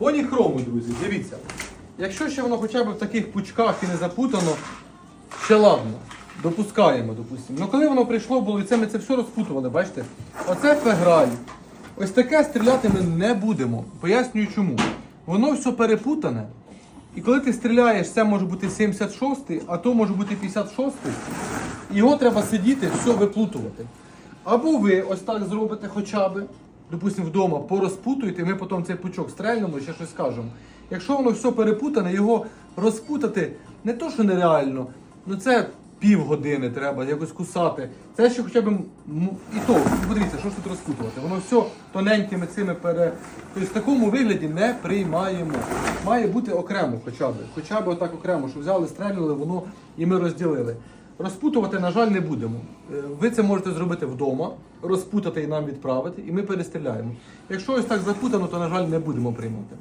Поліхрому, друзі, дивіться. Якщо ще воно хоча б в таких пучках і не запутано, ще ладно. Допускаємо, допустимо. Ну коли воно прийшло, було і це ми це все розпутували, бачите? Оце феграль. Ось таке стріляти ми не будемо. Пояснюю чому. Воно все перепутане. І коли ти стріляєш, це може бути 76-й, а то може бути 56-й. Його треба сидіти, все виплутувати. Або ви ось так зробите хоча б, допустимо, вдома порозпутуєте, і ми потім цей пучок стрельнемо ще щось скажемо. Якщо воно все перепутане, його розпутати не то, що нереально, ну це півгодини треба якось кусати. Це ще хоча б і то, подивіться, що ж тут розпутувати. Воно все тоненькими цими пере. Тобто в такому вигляді не приймаємо. Має бути окремо хоча б. Хоча б отак окремо, що взяли, стрельнули, воно і ми розділили. Розпутувати, на жаль, не будемо. Е, Ви це можете зробити вдома, розпутати і нам відправити, і ми перестріляємо. Якщо ось так запутано, то, на жаль, не будемо приймати.